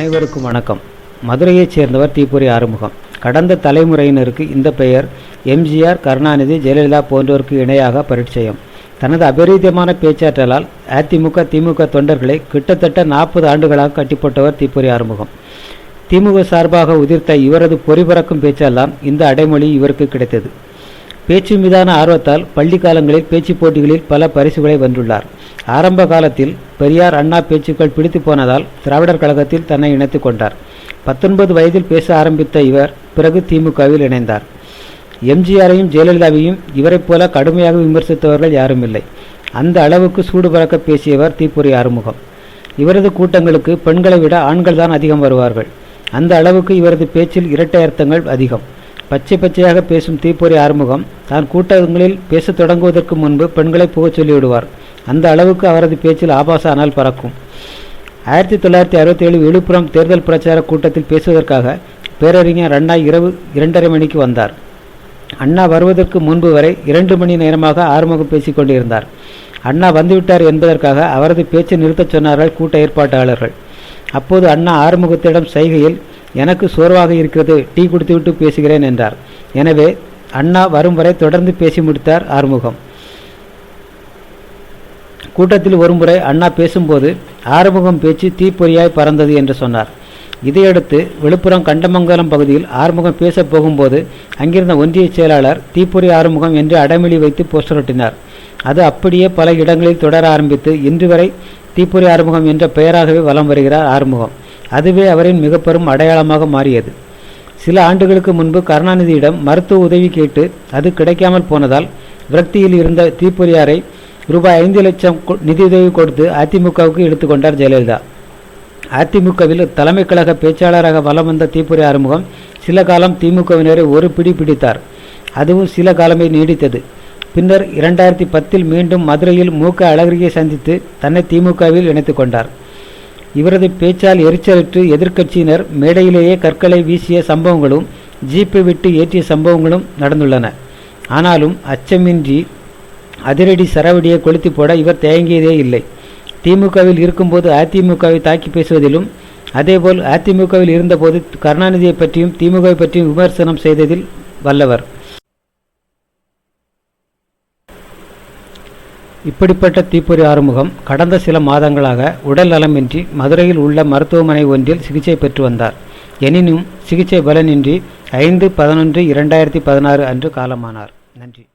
அனைவருக்கும் வணக்கம். மதுரையைச் சேர்ந்தவர் தீப்பொறி ஆறுமுகம். கடந்த தலைமுறையினருக்கு இந்த பெயர் எம்ஜிஆர் கருணாநிதி ஜெயலலிதா போன்றோருக்கு இணையாக பரிச்சயம். தனது அபரீதமான பேச்சாற்றலால் அதிமுக திமுக தொண்டர்களை கிட்டத்தட்ட நாற்பது ஆண்டுகளாக கட்டிப்போட்டவர் தீப்பொறி ஆறுமுகம். திமுக சார்பாக உதிர்த்த இவரது பொறிபறக்கும் பேச்செல்லாம் இந்த அடைமொழி இவருக்கு கிடைத்தது. பேச்சு மீதான ஆர்வத்தால் பள்ளி காலங்களில் பேச்சு போட்டிகளில் பல பரிசுகளை வென்றுள்ளார். ஆரம்ப காலத்தில் பெரியார் அண்ணா பேச்சுக்கள் பிடித்து போனதால் திராவிடர் கழகத்தில் தன்னை இணைத்து கொண்டார். பத்தொன்பது வயதில் பேச ஆரம்பித்த இவர் பிறகு திமுகவில் இணைந்தார். எம்ஜிஆரையும் ஜெயலலிதாவையும் இவரைப் போல கடுமையாக விமர்சித்தவர்கள் யாரும் இல்லை அந்த அளவுக்கு சூடு பறக்க பேசியவர் தீப்பொறி ஆறுமுகம். இவரது கூட்டங்களுக்கு பெண்களை விட ஆண்கள் தான் அதிகம் வருவார்கள். அந்த அளவுக்கு இவரது பேச்சில் இரட்டை அர்த்தங்கள் அதிகம். பச்சை பச்சையாக பேசும் தீப்பொறி ஆறுமுகம் தான் கூட்டங்களில் பேசத் தொடங்குவதற்கு முன்பு பெண்களை புகச் சொல்லிவிடுவார். அந்த அளவுக்கு அவரது பேச்சில் ஆபாச அனல் பறக்கும். ஆயிரத்தி தொள்ளாயிரத்தி அறுபத்தி ஏழு விழுப்புரம் தேர்தல் பிரச்சார கூட்டத்தில் பேசுவதற்காக பேரறிஞர் அண்ணா இரவு இரண்டரை மணிக்கு வந்தார். அண்ணா வருவதற்கு முன்பு வரை இரண்டு மணி நேரமாக ஆறுமுகம் பேசிக் கொண்டிருந்தார். அண்ணா வந்துவிட்டார் என்பதற்காக அவரது பேச்சை நிறுத்தச் சொன்னார்கள் கூட்ட ஏற்பாட்டாளர்கள். அப்போது அண்ணா ஆறுமுகத்திடம் செய்கையில் எனக்கு சோர்வாக இருக்கிறது டீ குடித்துவிட்டு பேசுகிறேன் என்றார். எனவே அண்ணா வரும் வரை தொடர்ந்து பேசி முடித்தார் ஆறுமுகம். கூட்டத்தில் ஒருமுறை அண்ணா பேசும்போது ஆறுமுகம் பேச்சு தீப்பொறியாய் பறந்தது என்று சொன்னார். இதையடுத்து விழுப்புரம் கண்டமங்கலம் பகுதியில் ஆறுமுகம் பேசப் போகும்போது அங்கிருந்த ஒன்றிய செயலாளர் தீப்பொறி ஆறுமுகம் என்று அடமிழி வைத்து போஸ்டர் ஒட்டினார். அது அப்படியே பல இடங்களில் தொடர ஆரம்பித்து இன்று வரை தீப்பொறி ஆறுமுகம் என்ற பெயராகவே வலம் வருகிறார் ஆறுமுகம். அதுவே அவரின் மிக பெரும் அடையாளமாக மாறியது. சில ஆண்டுகளுக்கு முன்பு கருணாநிதியிடம் மருத்துவ உதவி கேட்டு அது கிடைக்காமல் போனதால் விரக்தியில் இருந்த தீப்பொறியாரை ரூபாய் ஐந்து லட்சம் நிதியுதவி கொடுத்து அதிமுகவுக்கு எடுத்துக்கொண்டார் ஜெயலலிதா. அதிமுகவில் தலைமை கழக பேச்சாளராக வலம் வந்த தீப்பொறி ஆறுமுகம் சில காலம் திமுகவினரை ஒரு பிடி பிடித்தார். அதுவும் சில காலமே நீடித்தது. பின்னர் இரண்டாயிரத்தி பத்தில் மீண்டும் மதுரையில் மூக்க அழகிரியை சந்தித்து தன்னை திமுகவில் இணைத்து கொண்டார். இவரது பேச்சால் எரிச்சலுற்று எதிர்க்கட்சியினர் மேடையிலேயே கற்களை வீசிய சம்பவங்களும் ஜீப்பை விட்டு ஏற்றிய சம்பவங்களும் நடந்துள்ளன. ஆனாலும் அச்சமின்றி அதிரடி சரவடியை கொளுத்தி போட இவர் தயங்கியதே இல்லை. திமுகவில் இருக்கும்போது அதிமுகவை தாக்கி பேசுவதிலும் அதேபோல் அதிமுகவில் இருந்தபோது கருணாநிதியை பற்றியும் திமுகவை பற்றியும் விமர்சனம் செய்ததில் வல்லவர். இப்படிப்பட்ட தீப்பொறி ஆறுமுகம் கடந்த சில மாதங்களாக உடல் நலமின்றி மதுரையில் உள்ள மருத்துவமனை ஒன்றில் சிகிச்சை பெற்று வந்தார். எனினும் சிகிச்சை பலனின்றி ஐந்து பதினொன்று இரண்டாயிரத்தி பதினாறு அன்று காலமானார். நன்றி.